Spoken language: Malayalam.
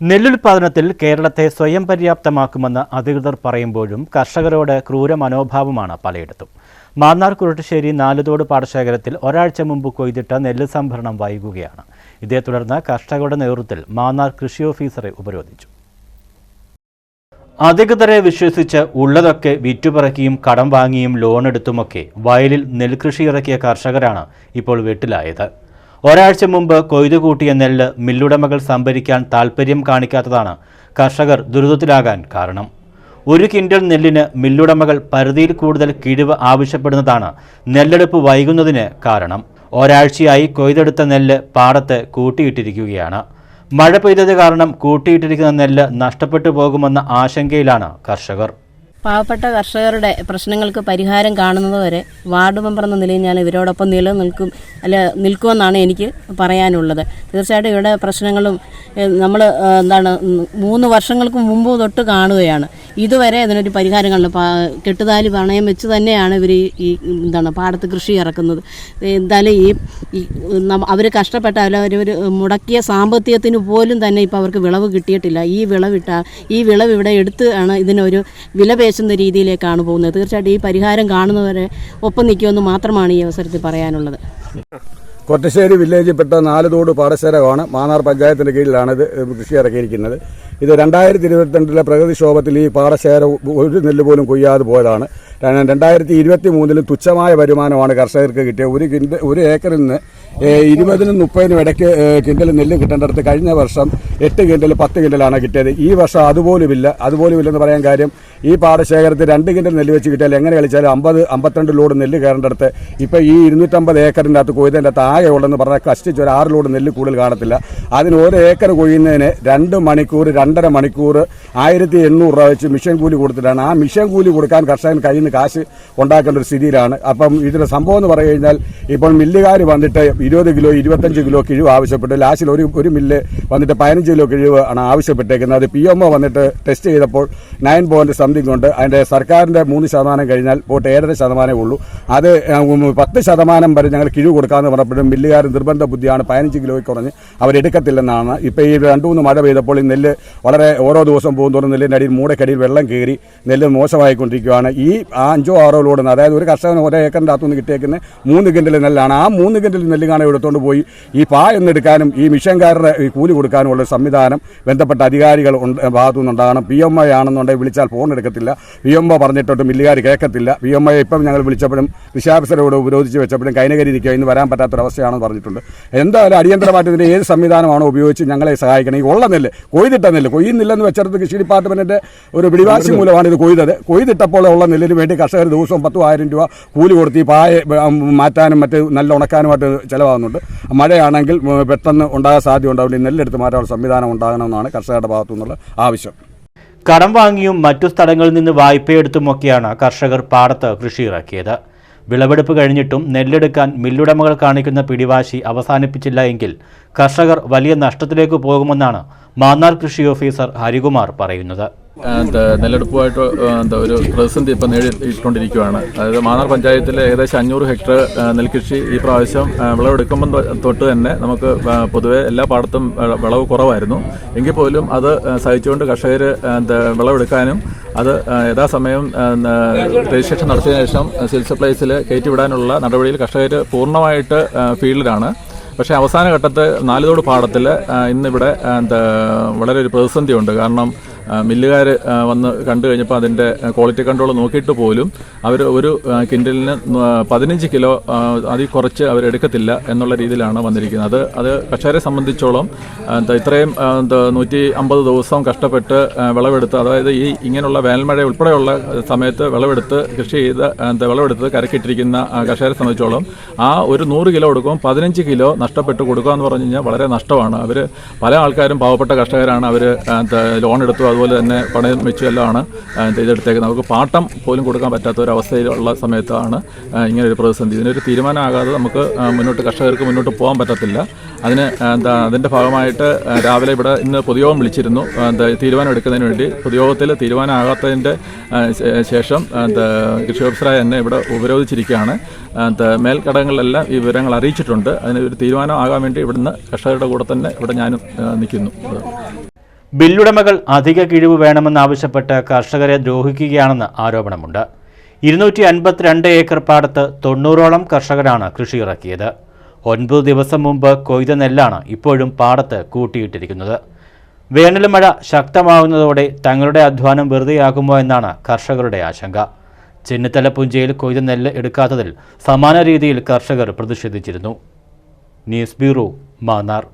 നെല്ലുൽപാദനത്തിൽ കേരളത്തെ സ്വയം പര്യാപ്തമാക്കുമെന്ന് അധികൃതർ പറയുമ്പോഴും കർഷകരോട് ക്രൂര മനോഭാവമാണ് പലയിടത്തും. മാന്നാർ കുരുട്ടശ്ശേരി നാലുതോട് പാടശേഖരത്തിൽ ഒരാഴ്ച മുമ്പ് കൊയ്തിട്ട നെല്ല് സംഭരണം വൈകുകയാണ്. ഇതേ തുടർന്ന് കർഷകരുടെ നേതൃത്വത്തിൽ മാന്നാർ കൃഷി ഓഫീസറെ ഉപരോധിച്ചു. അധികൃതരെ വിശ്വസിച്ച് ഉള്ളതൊക്കെ വിറ്റുപറക്കിയും കടം വാങ്ങിയും ലോണെടുത്തുമൊക്കെ വയലിൽ നെൽകൃഷി ഇറക്കിയ കർഷകരാണ് ഇപ്പോൾ വെട്ടിലായത്. ഒരാഴ്ച മുമ്പ് കൊയ്തു കൂട്ടിയ നെല്ല് മില്ലുടമകൾ സംഭരിക്കാൻ താൽപ്പര്യം കാണിക്കാത്തതാണ് കർഷകർ ദുരിതത്തിലാകാൻ കാരണം. ഒരു കിൻഡൽ നെല്ലിന് മില്ലുടമകൾ പരിധിയിൽ കൂടുതൽ കിഴിവ് ആവശ്യപ്പെടുന്നതാണ് നെല്ലെടുപ്പ് വൈകുന്നതിന് കാരണം. ഒരാഴ്ചയായി കൊയ്തെടുത്ത നെല്ല് പാടത്ത് കൂട്ടിയിട്ടിരിക്കുകയാണ്. മഴ പെയ്തത് കാരണം കൂട്ടിയിട്ടിരിക്കുന്ന നെല്ല് നഷ്ടപ്പെട്ടു പോകുമെന്ന ആശങ്കയിലാണ് കർഷകർ. പാവപ്പെട്ട കർഷകരുടെ പ്രശ്നങ്ങൾക്ക് പരിഹാരം കാണുന്നതുവരെ വാർഡ് മെമ്പർ എന്ന നിലയിൽ ഞാൻ ഇവരോടൊപ്പം നിലനിൽക്കും അല്ല നിൽക്കുമെന്നാണ് എനിക്ക് പറയാനുള്ളത്. തീർച്ചയായിട്ടും ഇവരുടെ പ്രശ്നങ്ങളും നമ്മൾ എന്താണ് മൂന്ന് വർഷങ്ങൾക്ക് മുമ്പ് തൊട്ട് കാണുകയാണ്. ഇതുവരെ അതിനൊരു പരിഹാരം പാ- കെട്ടുതാലി പണയം വെച്ച് തന്നെയാണ് ഇവർ ഈ എന്താണ് പാടത്ത് കൃഷി ഇറക്കുന്നത്. എന്തായാലും ഈ അവർ കഷ്ടപ്പെട്ട അവർ മുടക്കിയ സാമ്പത്തികത്തിന് പോലും തന്നെ ഇപ്പോൾ അവർക്ക് വിളവ് കിട്ടിയിട്ടില്ല. ഈ വിളവിട്ട ഈ വിളവ് ഇവിടെ എടുത്ത് ആണ് ഇതിനൊരു വില പേശുന്ന രീതിയിലേക്കാണ് പോകുന്നത്. തീർച്ചയായിട്ടും ഈ പരിഹാരം കാണുന്നവരെ ഒപ്പം നിൽക്കുമെന്ന് മാത്രമാണ് ഈ അവസരത്തിൽ പറയാനുള്ളത്. കൊട്ടശ്ശേരി വില്ലേജിൽപ്പെട്ട നാലുതോട് പാടശേരമാണ് മാന്നാർ പഞ്ചായത്തിന്റെ കീഴിലാണ് ഇത് കൃഷി ഇറക്കിയിരിക്കുന്നത് ഇത് രണ്ടായിരത്തി ഇരുപത്തിരണ്ടിലെ പ്രകൃതിക്ഷോഭത്തിൽ ഈ പാടശേഖരം ഒരു നെല്ല് പോലും കൊയ്യാതെ പോയതാണ്. രണ്ടായിരത്തി ഇരുപത്തി മൂന്നിലും തുച്ഛമായ വരുമാനമാണ് കർഷകർക്ക് കിട്ടിയത്. ഒരു കിൻഡ ഒരു ഏക്കറിൽ നിന്ന് ഇരുപതിനും മുപ്പതിനും ഇടയ്ക്ക് കിൻഡൽ നെല്ല് കിട്ടേണ്ടടുത്ത് കഴിഞ്ഞ വർഷം എട്ട് കിൻഡൽ പത്ത് കിൻഡലാണ് കിട്ടിയത്. ഈ വർഷം അതുപോലുമില്ല. അതുപോലുമില്ലെന്ന് പറയാൻ കാര്യം ഈ പാടശേഖരത്തിൽ രണ്ട് കിൻഡൽ നെല്ല് വെച്ച് കിട്ടിയാൽ എങ്ങനെ കളിച്ചാലും അമ്പത് അമ്പത്തിരണ്ട് ലോഡ് നെല്ല് കയറേണ്ടടുത്ത്. ഇപ്പോൾ ഈ ഇരുന്നൂറ്റമ്പത് ഏക്കറിന്റെ അകത്ത് കൊയ്തതിന്റെ അകത്ത് ആകെ ഉള്ളതെന്ന് പറഞ്ഞാൽ കഷ്ടിച്ച് ഒരു ആറ് ലോഡ് നെല്ല് കൂടുതൽ കാണത്തില്ല. അതിന് ഒരു ഏക്കർ കൊയ്യുന്നതിന് രണ്ട് മണിക്കൂർ രണ്ടര മണിക്കൂർ ആയിരത്തി എണ്ണൂറ് രൂപ വെച്ച് മിഷൻ കൂലി കൊടുത്തിട്ടാണ്. ആ മിഷൻ കൂലി കൊടുക്കാൻ കർഷകൻ കയ്യിൽ നിന്ന് കാശ് ഉണ്ടാക്കേണ്ട ഒരു സ്ഥിതിയിലാണ്. അപ്പം ഇതിന്റെ സംഭവം എന്ന് പറഞ്ഞു കഴിഞ്ഞാൽ ഇപ്പോൾ മില്ലുകാർ വന്നിട്ട് ഇരുപത് കിലോ ഇരുപത്തഞ്ച് കിലോ കിഴിവ് ആവശ്യപ്പെട്ടു ലാസ്റ്റിൽ ഒരു ഒരു മില്ല് വന്നിട്ട് പതിനഞ്ച് കിലോ കിഴിവ് ആണ് ആവശ്യപ്പെട്ടേക്കുന്നത്. അത് പി എം ഒ വന്നിട്ട് ടെസ്റ്റ് ചെയ്തപ്പോൾ നയൻ പോയിന്റ് സംതിങ് ഉണ്ട് അതിന്റെ സർക്കാരിന്റെ മൂന്ന് ശതമാനം കഴിഞ്ഞാൽ പോട്ട് ഏഴര ശതമാനമേ ഉള്ളൂ. അത് പത്ത് ശതമാനം വരെ ഞങ്ങൾ കിഴിവ് കൊടുക്കാമെന്ന് പറഞ്ഞപ്പോഴും മില്ലുകാർ നിർബന്ധ ബുദ്ധിയാണ് പതിനഞ്ച് കിലോയ്ക്ക് കുറഞ്ഞ് അവരെടുക്കത്തില്ലെന്നാണ് ഇപ്പോൾ ഈ രണ്ടു മൂന്ന് മഴ പെയ്തപ്പോൾ ഈ നെല്ല് വളരെ ഓരോ ദിവസം പോകുന്നതോറും നെല്ലിന്റെ അടിയിൽ മൂടക്കടിയിൽ വെള്ളം കയറി നെല്ല് മോശമായിക്കൊണ്ടിരിക്കുകയാണ്. ഈ അഞ്ചോ ആറോ ലോഡ് അതായത് ഒരു കർഷകന് ഒരേ ഏക്കറിന്റെ അകത്തുനിന്ന് കിട്ടിയേക്കുന്ന മൂന്ന് കിൻഡൽ നെല്ലാണ്. ആ മൂന്ന് കിൻഡൽ നെല്ല് കാണാൻ എടുത്തുകൊണ്ട് പോയി. ഈ പാ എന്നെടുക്കാനും ഈ മിഷൻകാരുടെ ഈ കൂലി കൊടുക്കാനുമുള്ള സംവിധാനം ബന്ധപ്പെട്ട അധികാരികൾ ഭാഗത്തു നിന്നുണ്ടാകണം പി എം ഐ ആണെന്നുണ്ടെങ്കിൽ വിളിച്ചാൽ ഫോൺ എടുക്കത്തില്ല വി എം ഒ പറഞ്ഞിട്ടോട്ട് മില്ലുകാർ കേൾക്കത്തില്ല. വി എം ഒയെ ഇപ്പം ഞങ്ങൾ വിളിച്ചപ്പോഴും കൃഷിയാഫീസറോട് ഉപരോധിച്ച് വെച്ചപ്പോഴും കൈനകരി ഇരിക്കുക ഇന്ന് വരാൻ പറ്റാത്തൊരവസ്ഥയാണെന്ന് പറഞ്ഞിട്ടുണ്ട്. എന്തായാലും അടിയന്തരമായിട്ട് ഇതിന്റെ ഏത് സംവിധാനമാണോ ഉപയോഗിച്ച് ഞങ്ങളെ സഹായിക്കണം. ഈ ഉള്ള നെല്ല് കൊയ്തിട്ട നെല്ല് കൊയ്യുന്നില്ലെന്ന് വെച്ചിടത്ത് കൃഷി ഡിപ്പാർട്ട്മെന്റിന്റെ ഒരു പിടിവാശി മൂലമാണ് ഇത് കൊയ്തത്. കൊയ്തിട്ടപ്പോൾ ഉള്ള നെല്ലിന് വേണ്ടി കർഷകർ ദിവസവും പത്തും ആയിരം രൂപ കൂലി കൊടുത്തി ഈ പായ മാറ്റാനും മറ്റ് നല്ല ഉണക്കാനുമായിട്ട് ചിലവാകുന്നുണ്ട്. മഴയാണെങ്കിൽ പെട്ടെന്ന് ഉണ്ടാകാൻ സാധ്യത ഉണ്ടാവില്ല നെല്ലെടുത്ത് മാറ്റാനുള്ള സംവിധാനം ഉണ്ടാകണമെന്നാണ് കർഷകരുടെ ഭാഗത്തു നിന്നുള്ള ആവശ്യം. കടം വാങ്ങിയും മറ്റു സ്ഥലങ്ങളിൽ നിന്ന് വായ്പയെടുത്തുമൊക്കെയാണ് കർഷകർ പാടത്ത് കൃഷി ഇറക്കിയത് വിളവെടുപ്പ് കഴിഞ്ഞിട്ടും നെല്ലെടുക്കാൻ മില്ലുടമകൾ കാണിക്കുന്ന പിടിവാശി അവസാനിപ്പിച്ചില്ല എങ്കിൽ കർഷകർ വലിയ നഷ്ടത്തിലേക്ക് പോകുമെന്നാണ് മാന്നാർ കൃഷി ഓഫീസർ ഹരികുമാർ പറയുന്നത്. നെല്ലെടുപ്പുമായിട്ട് എന്താ ഒരു പ്രതിസന്ധി ഇപ്പം നേടിയിട്ടുകൊണ്ടിരിക്കുകയാണ് അതായത് മാന്നാർ പഞ്ചായത്തിലെ ഏകദേശം അഞ്ഞൂറ് ഹെക്ടർ നെൽകൃഷി ഈ പ്രാവശ്യം വിളവെടുക്കുമ്പം തൊട്ട് തന്നെ നമുക്ക് പൊതുവേ എല്ലാ പാടത്തും വിളവ് കുറവായിരുന്നു. എങ്കിൽ പോലും അത് സഹിച്ചുകൊണ്ട് കർഷകർ എന്താ വിളവെടുക്കാനും അത് യഥാസമയം രജിസ്ട്രേഷൻ നടത്തിയതിനു ശേഷം സിവിൽ സപ്ലൈസിൽ കയറ്റിവിടാനുള്ള നടപടിയിൽ കർഷകർ പൂർണമായിട്ട് ഫീൽഡിലാണ്. പക്ഷേ അവസാന ഘട്ടത്തെ നാലുതോട് പാടത്തിൽ ഇന്നിവിടെ എന്താ വളരെ ഒരു പ്രതിസന്ധിയുണ്ട്. കാരണം മില്ലുകാർ വന്ന് കണ്ടു കഴിഞ്ഞപ്പോൾ അതിന്റെ ക്വാളിറ്റി കൺട്രോൾ നോക്കിയിട്ട് പോലും അവർ ഒരു കിൻഡലിന് പതിനഞ്ച് കിലോ അതിൽ കുറച്ച് അവരെടുക്കത്തില്ല എന്നുള്ള രീതിയിലാണ് വന്നിരിക്കുന്നത്. അത് അത് കർഷകരെ സംബന്ധിച്ചോളം ഇത്രയും നൂറ്റി അമ്പത് ദിവസം കഷ്ടപ്പെട്ട് വിളവെടുത്ത് അതായത് ഈ ഇങ്ങനെയുള്ള വേനൽമഴ ഉൾപ്പെടെയുള്ള സമയത്ത് വിളവെടുത്ത് കൃഷി ചെയ്ത് വിളവെടുത്ത് കരക്കിട്ടിരിക്കുന്ന കർഷകരെ സംബന്ധിച്ചോളം ആ ഒരു നൂറ് കിലോ കൊടുക്കും പതിനഞ്ച് കിലോ നഷ്ടപ്പെട്ട് കൊടുക്കുക എന്ന് പറഞ്ഞു കഴിഞ്ഞാൽ വളരെ നഷ്ടമാണ്. അവർ പല ആൾക്കാരും പാവപ്പെട്ട കർഷകരാണ്. അവർ ലോൺ എടുത്തു അതുപോലെ തന്നെ പണയം വെച്ചു എല്ലാമാണ് നമുക്ക് പാട്ടം പോലും കൊടുക്കാൻ പറ്റാത്ത ഒരു അവസ്ഥയിലുള്ള സമയത്താണ് ഇങ്ങനെ ഒരു പ്രതിസന്ധി. ഇതിനൊരു തീരുമാനമാകാതെ നമുക്ക് മുന്നോട്ട് കർഷകർക്ക് മുന്നോട്ട് പോകാൻ പറ്റത്തില്ല. അതിന് എന്താ അതിന്റെ ഭാഗമായിട്ട് രാവിലെ ഇവിടെ ഇന്ന് പൊതുയോഗം വിളിച്ചിരുന്നു. എന്താ തീരുമാനം എടുക്കുന്നതിന് വേണ്ടി പൊതുയോഗത്തിൽ തീരുമാനമാകാത്തതിന്റെ ശേഷം എന്താ കൃഷി ഓഫീസറായ എന്നെ ഇവിടെ ഉപരോധിച്ചിരിക്കുകയാണ്. എന്താ മേൽഘടകങ്ങളിലെല്ലാം ഈ വിവരങ്ങൾ അറിയിച്ചിട്ടുണ്ട്. അതിന് ഒരു തീരുമാനം ആകാൻ വേണ്ടി ഇവിടുന്ന് കർഷകരുടെ കൂടെ തന്നെ ഇവിടെ ഞാനും നിൽക്കുന്നു. ബില്ലുടമകൾ അധിക കിഴിവ് വേണമെന്നാവശ്യപ്പെട്ട് കർഷകരെ ദ്രോഹിക്കുകയാണെന്ന് ആരോപണമുണ്ട്. ഇരുന്നൂറ്റി അൻപത്തിരണ്ട് ഏക്കർ പാടത്ത് തൊണ്ണൂറോളം കർഷകരാണ് കൃഷി ഇറക്കിയത് ഒൻപത് ദിവസം മുമ്പ് കൊയ്ത നെല്ലാണ് ഇപ്പോഴും പാടത്ത് കൂട്ടിയിട്ടിരിക്കുന്നത്. വേനൽ മഴ ശക്തമാകുന്നതോടെ തങ്ങളുടെ അധ്വാനം വെറുതെയാകുമോ എന്നാണ് കർഷകരുടെ ആശങ്ക. ചെന്നിത്തല പുഞ്ചയിൽ കൊയ്ത നെല്ല് എടുക്കാത്തതിൽ സമാന രീതിയിൽ കർഷകർ പ്രതിഷേധിച്ചിരുന്നു. News bureau Mannar.